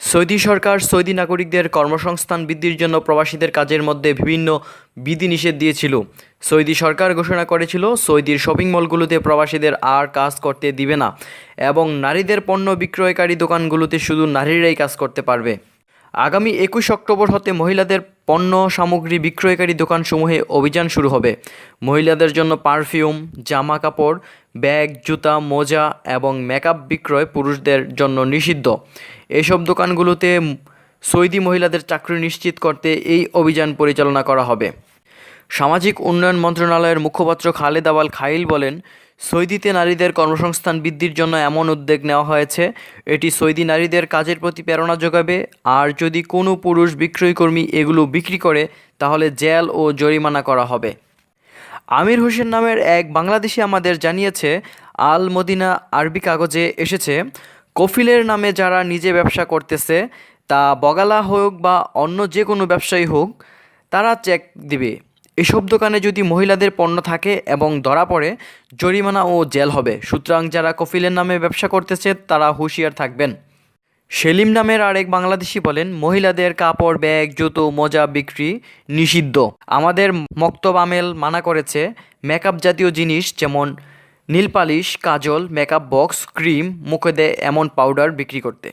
Saudi সরকার, Saudi নাগরিকদের কর্মসংস্থান বৃদ্ধির জন্য প্রবাসীদের কাজের মধ্যে বিভিন্ন বিধিনিষেধ দিয়েছিল। সৌদি সরকার ঘোষণা করেছিল, সৌদির শপিং মলগুলোতে প্রবাসীদের আর কাজ করতে দিবে না এবং নারীদের পণ্য বিক্রয়কারী দোকানগুলোতে শুধু নারীরাই কাজ করতে পারবে। আগামী একুশ অক্টোবর হতে মহিলাদের পণ্য সামগ্রী বিক্রয়কারী দোকানসমূহে অভিযান শুরু হবে। মহিলাদের জন্য পারফিউম জামা কাপড় ব্যাগ, জুতা, মোজা এবং মেকআপ বিক্রয় পুরুষদের জন্য নিষিদ্ধ। এসব দোকানগুলোতে সৌদি মহিলাদের চাকরি নিশ্চিত করতে এই অভিযান পরিচালনা করা হবে। সামাজিক উন্নয়ন মন্ত্রণালয়ের মুখপাত্র খালেদ আওয়াল খাইল বলেন সৌদিতে নারীদের কর্মসংস্থান বৃদ্ধির জন্য এমন উদ্যোগ নেওয়া হয়েছে। এটি সৌদি নারীদের কাজের প্রতি প্রেরণা যোগাবে। আর যদি কোনো পুরুষ বিক্রয়কর্মী এগুলো বিক্রি করে, তাহলে জেল ও জরিমানা করা হবে। আমির হোসেন নামের এক বাংলাদেশি আমাদের জানিয়েছে, আল মদিনা আরবি কাগজে এসেছে, কফিলের নামে যারা নিজে ব্যবসা করতেছে, তা বগালা হোক বা অন্য যে কোনো ব্যবসায়ী হোক, তারা চেক দিবে। এসব দোকানে যদি মহিলাদের পণ্য থাকে এবং ধরা পড়ে, জরিমানা ও জেল হবে। সুতরাং যারা কফিলের নামে ব্যবসা করতেছে, তারা হুঁশিয়ার থাকবেন। সেলিম নামের আরেক বাংলাদেশি বলেন, মহিলাদের কাপড়, ব্যাগ, জুতো, মোজা বিক্রি নিষিদ্ধ। আমাদের মক্তব আমেল মানা করেছে মেকআপ জাতীয় জিনিস যেমন নীলপালিশ কাজল, মেকআপ বক্স, ক্রিম, মুখে দেয় এমন পাউডার বিক্রি করতে।